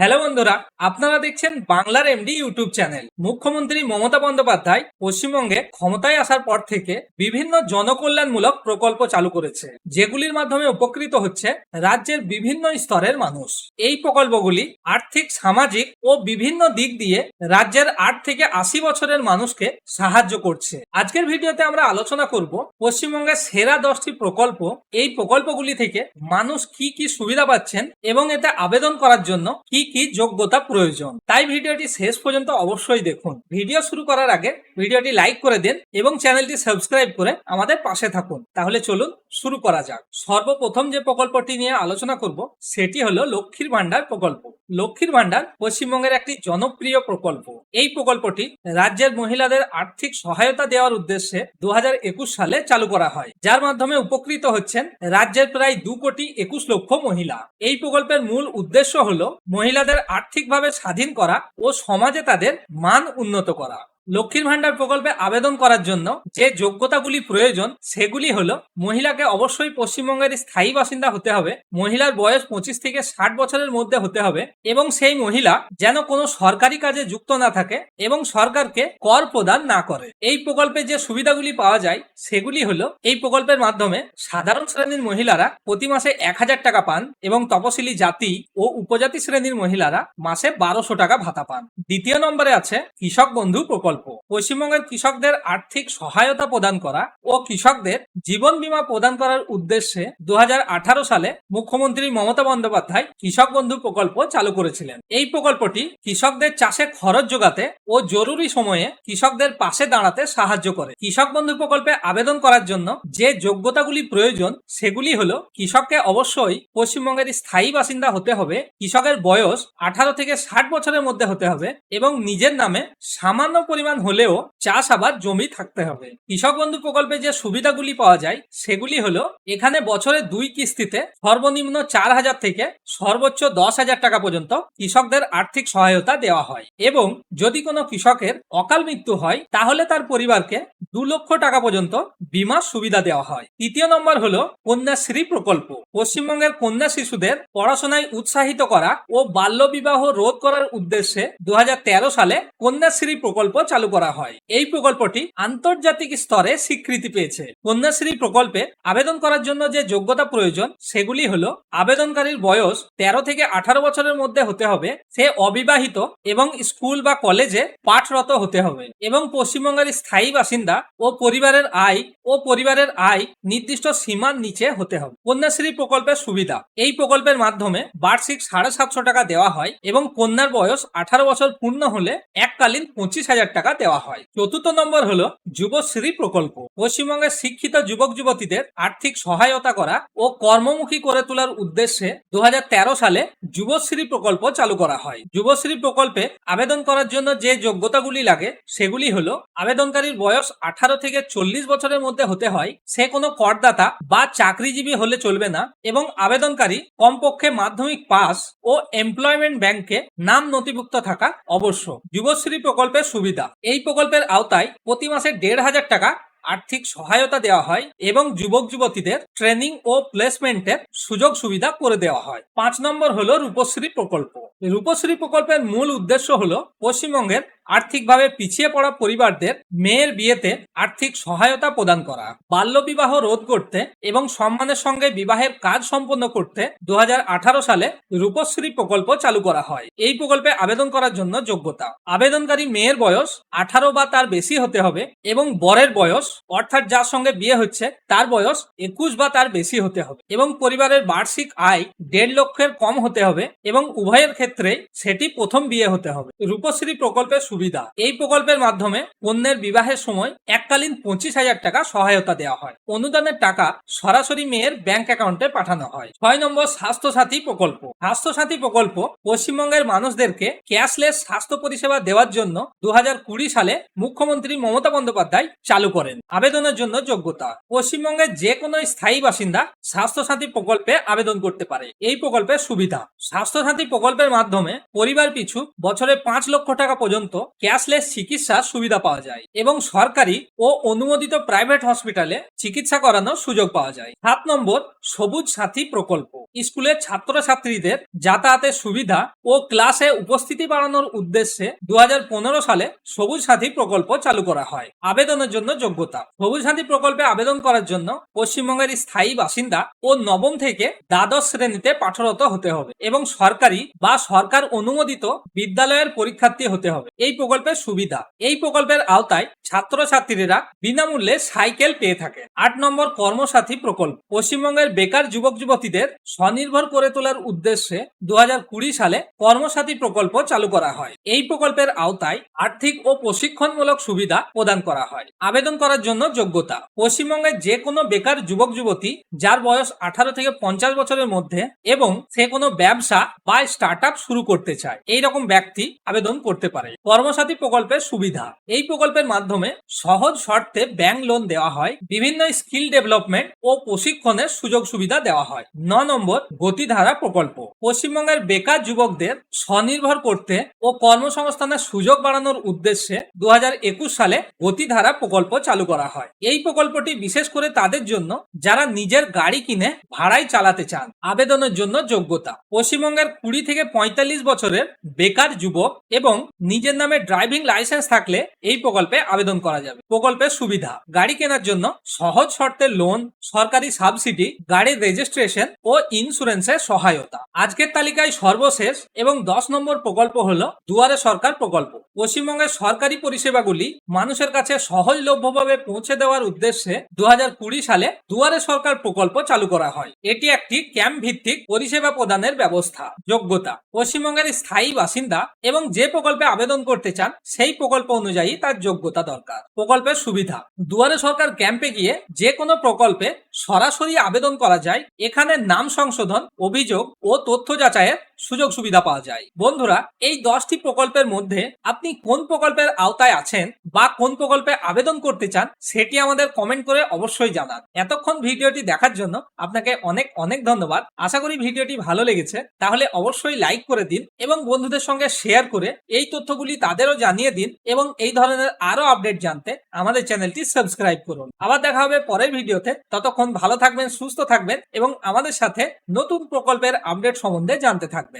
Hello বন্ধুরা, আপনারা দেখছেন বাংলার এমডি ইউটিউব চ্যানেল মুখ্যমন্ত্রী মমতা বন্দ্যোপাধ্যায় পশ্চিমবঙ্গে ক্ষমতায় আসার পর থেকে বিভিন্ন জনকল্যাণমূলক প্রকল্প চালু করেছে, যেগুলির মাধ্যমে উপকৃত হচ্ছে রাজ্যের বিভিন্ন স্তরের মানুষ। এই প্রকল্পগুলি আর্থিক, সামাজিক ও বিভিন্ন দিক দিয়ে রাজ্যের আট থেকে আশি বছরের মানুষকে সাহায্য করছে। আজকের ভিডিওতে আমরা আলোচনা করব পশ্চিমবঙ্গের সেরা দশটি প্রকল্প। এই প্রকল্পগুলি থেকে মানুষ কি কি সুবিধা পাচ্ছেন এবং এতে আবেদন করার জন্য কি কি যোগ্যতা প্রয়োজন? তাই ভিডিওটি শেষ পর্যন্ত অবশ্যই দেখুন। ভিডিও শুরু করার আগে ভিডিওটি লাইক করে দিন এবং চ্যানেলটি সাবস্ক্রাইব করে আমাদের পাশে থাকুন। তাহলে চলুন শুরু করা যাক। সর্বপ্রথম যে প্রকল্পটি নিয়ে আলোচনা করব, সেটি হলো লক্ষ্মীর ভান্ডার প্রকল্প। লক্ষ্মীর ভান্ডার পশ্চিমবঙ্গের একটি জনপ্রিয় প্রকল্প। এই প্রকল্পটি রাজ্যের মহিলাদের আর্থিক সহায়তা দেওয়ার উদ্দেশ্যে দু হাজার একুশ সালে চালু করা হয়। যার মাধ্যমে উপকৃত হচ্ছেন রাজ্যের প্রায় দু কোটি একুশ লক্ষ মহিলা। এই প্রকল্পের মূল উদ্দেশ্য হলো মহিলাদের আর্থিকভাবে স্বাধীন করা ও সমাজে তাদের মান উন্নত করা। লক্ষ্মীর ভান্ডার প্রকল্পে আবেদন করার জন্য যে যোগ্যতাগুলি প্রয়োজন, সেগুলি হলো, মহিলাকে অবশ্যই পশ্চিমবঙ্গের স্থায়ী বাসিন্দা হতে হবে, মহিলার বয়স পঁচিশ থেকে ষাট বছরের মধ্যে হতে হবে, এবং সেই মহিলা যেন কোনো সরকারি কাজে যুক্ত না থাকে এবং সরকারকে কর প্রদান না করে। এই প্রকল্পে যে সুবিধাগুলি পাওয়া যায়, সেগুলি হলো, এই প্রকল্পের মাধ্যমে সাধারণ শ্রেণির মহিলারা প্রতি মাসে এক হাজার টাকা পান এবং তপশিলি জাতি ও উপজাতি শ্রেণির মহিলারা মাসে বারোশো টাকা ভাতা পান। দ্বিতীয় নম্বরে আছে কৃষক বন্ধু প্রকল্প। পশ্চিমবঙ্গের কৃষকদের আর্থিক সহায়তা প্রদান করা ও কৃষকদের জীবন বীমা প্রদান করার উদ্দেশ্যে দু সালে মুখ্যমন্ত্রী মমতা বন্দ্যোপাধ্যায় কৃষক বন্ধু প্রকল্প চালু করেছিলেন। এই প্রকল্পটি কৃষকদের চাষে খরচ যোগাতে ও জরুরি সময়ে কৃষকদের পাশে দাঁড়াতে সাহায্য করে। কৃষক বন্ধু প্রকল্পে আবেদন করার জন্য যে যোগ্যতাগুলি প্রয়োজন, সেগুলি হলো কৃষককে অবশ্যই পশ্চিমবঙ্গের স্থায়ী বাসিন্দা হতে হবে, কৃষকের বয়স আঠারো থেকে ষাট বছরের মধ্যে হতে হবে এবং নিজের নামে সামান্য পরিমাণ হলেও চাষ চাষাবাদ জমি থাকতে হবে। কৃষক বন্ধু প্রকল্পে যে সুবিধাগুলি পাওয়া যায়, সেগুলি হলো, এখানে বছরে দুই কিস্তিতে সর্বনিম্ন চার হাজার থেকে সর্বোচ্চ দশ হাজার টাকা পর্যন্ত কৃষকদের আর্থিক সহায়তা দেওয়া হয় এবং যদি কোনো কৃষকের অকাল মৃত্যু হয়, তাহলে তার পরিবারকে দু লক্ষ টাকা পর্যন্ত বীমা সুবিধা দেওয়া হয়। তৃতীয় নম্বর হলো, কন্যাশ্রী প্রকল্প। পশ্চিমবঙ্গের কন্যা শিশুদের পড়াশোনায় উৎসাহিত করা ও বাল্যবিবাহ রোধ করার উদ্দেশ্যে দু হাজার তেরো সালে কন্যাশ্রী প্রকল্প চালু করা হয়। এই প্রকল্পটি আন্তর্জাতিক স্তরে স্বীকৃতি পেয়েছে। কন্যাশ্রী প্রকল্পে আবেদন করার জন্য যে যোগ্যতা প্রয়োজন, সেগুলি হলো আবেদনকারীর বয়স তেরো থেকে আঠারো বছরের মধ্যে হতে হবে, সে অবিবাহিত এবং স্কুল বা কলেজে পাঠরত হতে হবে এবং পশ্চিমবঙ্গের স্থায়ী বাসিন্দা ও পরিবারের আয় ও পরিবারের আয় নির্দিষ্ট সীমার নিচে হতে হবে। কন্যাশ্রী প্রকল্পের সুবিধা, এই প্রকল্পের মাধ্যমে বার্ষিক সাড়ে সাতশো টাকা দেওয়া হয় এবং কন্যার বয়স আঠারো বছর পূর্ণ হলে এককালীন পঁচিশ হাজার টাকা। দেওয়া হয়। চতুর্থ নম্বর হলো যুবশ্রী প্রকল্প। পশ্চিমবঙ্গের শিক্ষিত যুবক যুবতীদের আর্থিক সহায়তা করা ও কর্মমুখী করে তোলার উদ্দেশ্যে দু হাজার তেরো সালে যুবশ্রী প্রকল্প চালু করা হয়। যুবশ্রী প্রকল্পে আবেদন করার জন্য যে যোগ্যতাগুলি লাগে, সেগুলি হলো আবেদনকারীর বয়স আঠারো থেকে চল্লিশ বছরের মধ্যে হতে হয়, সে কোনো করদাতা বা চাকরিজীবী হলে চলবে না এবং আবেদনকারী কমপক্ষে মাধ্যমিক পাস ও এমপ্লয়মেন্ট ব্যাংকে নাম নথিভুক্ত থাকা অবশ্য। যুবশ্রী প্রকল্পের সুবিধা। এই প্রকল্পের আওতায় প্রতি মাসে দেড় হাজার টাকা আর্থিক সহায়তা দেওয়া হয় এবং যুবক যুবতীদের ট্রেনিং ও প্লেসমেন্টের সুযোগ সুবিধা করে দেওয়া হয়। পাঁচ নম্বর হলো রূপশ্রী প্রকল্প। রূপশ্রী প্রকল্পের মূল উদ্দেশ্য হলো পশ্চিমবঙ্গের আর্থিকভাবে পিছিয়ে পড়া পরিবারদের মেয়ের বিয়েতে আর্থিক সহায়তা প্রদান করা, বাল্যবিবাহ রোধ করতে এবং সম্মানের সঙ্গে বিবাহের কাজ সম্পন্ন করতে দু হাজার আঠারো সালে রূপশ্রী প্রকল্প চালু করা হয়। এই প্রকল্পে আবেদন করার জন্য যোগ্যতা, আবেদনকারী মেয়ের বয়স আঠারো বা তার বেশি হতে হবে এবং বরের বয়স অর্থাৎ যার সঙ্গে বিয়ে হচ্ছে, তার বয়স একুশ বা তার বেশি হতে হবে। এবং পরিবারের বার্ষিক আয় দেড় লক্ষের কম হতে হবে এবং উভয়ের ক্ষেত্রে সেটি প্রথম বিয়ে হতে হবে। রূপশ্রী প্রকল্পের সুবিধা। এই প্রকল্পের মাধ্যমে কন্যার বিবাহের সময় এককালীন পঁচিশ হাজার টাকা সহায়তা দেওয়া হয়। অনুদানের টাকা সরাসরি মেয়ের ব্যাংক অ্যাকাউন্টে পাঠানো হয়। ছয় নম্বর স্বাস্থ্যসাথী প্রকল্প। স্বাস্থ্যসাথী প্রকল্প পশ্চিমবঙ্গের মানুষদেরকে ক্যাশলেস স্বাস্থ্য পরিষেবা দেওয়ার জন্য দু হাজার কুড়ি সালে মুখ্যমন্ত্রী মমতা বন্দ্যোপাধ্যায় চালু করেন। আবেদনের জন্য যোগ্যতা। পশ্চিমবঙ্গের যে কোনো স্থায়ী বাসিন্দা স্বাস্থ্যসাথী প্রকল্পে আবেদন করতে পারে। এই প্রকল্পের সুবিধা। স্বাস্থ্যসাথী প্রকল্পের মাধ্যমে পরিবার পিছু বছরে পাঁচ লক্ষ টাকা পর্যন্ত ক্যাশলেস চিকিৎসার সুবিধা পাওয়া যায় এবং সরকারি ও অনুমোদিত প্রাইভেট হসপিটালে চিকিৎসা করানোর সুযোগ পাওয়া যায়। সাত নম্বর, সবুজ সাথী প্রকল্প। স্কুলের ছাত্রছাত্রীদের যাতায়াতের সুবিধা ও ক্লাসে উপস্থিতি বাড়ানোর উদ্দেশ্যে দু হাজার পনেরো সালে সবুজ সাথী প্রকল্প চালু করা হয়। আবেদনের জন্য যোগ্যতা। সবুজ সাথী প্রকল্পে আবেদন করার জন্য পশ্চিমবঙ্গের স্থায়ী বাসিন্দা ও নবম থেকে দ্বাদশ শ্রেণীতে পাঠরত হতে হবে এবং সরকারি বা সরকার অনুমোদিত বিদ্যালয়ের পরীক্ষার্থী হতে হবে। এই প্রকল্পের সুবিধা। এই প্রকল্পের আওতায় ছাত্রছাত্রীরা বিনামূল্যে সাইকেল পেয়ে থাকে। আট নম্বর কর্মসাথী প্রকল্প। পশ্চিমবঙ্গের বেকার যুবক যুবতীদের স্বনির্ভর করে তোলার উদ্দেশ্যে দু হাজার কুড়ি সালে কর্মসাথী প্রকল্প চালু করা হয়। এই প্রকল্পের আওতায় আর্থিক ও প্রশিক্ষণমূলক সুবিধা প্রদান করা হয়। আবেদন করার জন্য যোগ্যতা। পশ্চিমবঙ্গের যে কোনো বেকার যুবক, যুবতী যার বয়স আঠারো থেকে পঞ্চাশ বছরের মধ্যে এবং সে কোনো ব্যবসা বা স্টার্ট শুরু করতে চায় এই রকম ব্যক্তি আবেদন করতে পারে। কর্মসাথী প্রকল্পের সুবিধা। এই প্রকল্পের মাধ্যমে সহজ শর্তে ব্যাংক লোন দেওয়া হয়, বিভিন্ন স্কিল ডেভেলপমেন্ট ও প্রশিক্ষণের সুযোগ সুবিধা দেওয়া হয়। ন নম্বর, গতিধারা প্রকল্প। পশ্চিমবঙ্গের বেকার যুবকদের স্বনির্ভর করতে ও কর্মসংস্থানের সুযোগ বাড়ানোর উদ্দেশ্যে দু হাজার একুশ সালে গতিধারা প্রকল্প চালু করা হয়। এই প্রকল্পটি বিশেষ করে তাদের জন্য যারা নিজের গাড়ি কিনে ভাড়ায় চালাতে চান। আবেদনের জন্য যোগ্যতা। পশ্চিমবঙ্গের কুড়ি থেকে পঁয়তাল্লিশ বছরের বেকার যুবক এবং নিজের নামে ড্রাইভিং লাইসেন্স থাকলে এই প্রকল্পে আবেদন করা যাবে। প্রকল্পের সুবিধা, গাড়ি কেনার জন্য সহজ শর্তে লোন সরকারি সাবসিডি গাড়ির রেজিস্ট্রেশন ও ইন্স্যুরেন্সের সহায়তা। আজকের তালিকায় সর্বশেষ এবং দশ নম্বর প্রকল্প হলো দুয়ারে সরকার প্রকল্প। পশ্চিমবঙ্গের সরকারি পরিষেবাগুলি মানুষের কাছে সহজলভ্যভাবে পৌঁছে দেওয়ার উদ্দেশ্যে দু সালে দুয়ারে সরকার প্রকল্প চালু করা হয়। এটি একটি ক্যাম্প ভিত্তিক পরিষেবা প্রদানের ব্যবস্থা, যোগ্যতা। পশ্চিমবঙ্গের স্থায়ী বাসিন্দা এবং যে প্রকল্পে আবেদন করতে চান, সেই প্রকল্প অনুযায়ী তার যোগ্যতা দরকার। প্রকল্পের সুবিধা, দুয়ারে সরকার ক্যাম্পে গিয়ে যে কোনো প্রকল্পে সরাসরি আবেদন করা যায়। এখানে নাম সংশোধন, অভিযোগ ও তথ্য যাচাইয়ের সুযোগ সুবিধা পাওয়া যায়। বন্ধুরা, এই দশটি প্রকল্পের মধ্যে আপনি কোন প্রকল্পের আওতায় আছেন বা কোন প্রকল্পে আবেদন করতে চান সেটি আমাদের কমেন্ট করে অবশ্যই জানান। এতক্ষণ ভিডিওটি দেখার জন্য আপনাকে অনেক অনেক ধন্যবাদ। আশা করি ভিডিওটি ভালো লেগেছে। তাহলে অবশ্যই লাইক করে দিন এবং বন্ধুদের সঙ্গে শেয়ার করে এই তথ্যগুলি তাদেরও জানিয়ে দিন এবং এই ধরনের আরও আপডেট জানতে আমাদের চ্যানেলটি সাবস্ক্রাইব করুন। আবার দেখা হবে পরের ভিডিওতে। ভালো থাকবেন সুস্থ থাকবেন এবং আমাদের সাথে নতুন প্রকল্পের আপডেট সম্বন্ধে জানতে থাকবেন।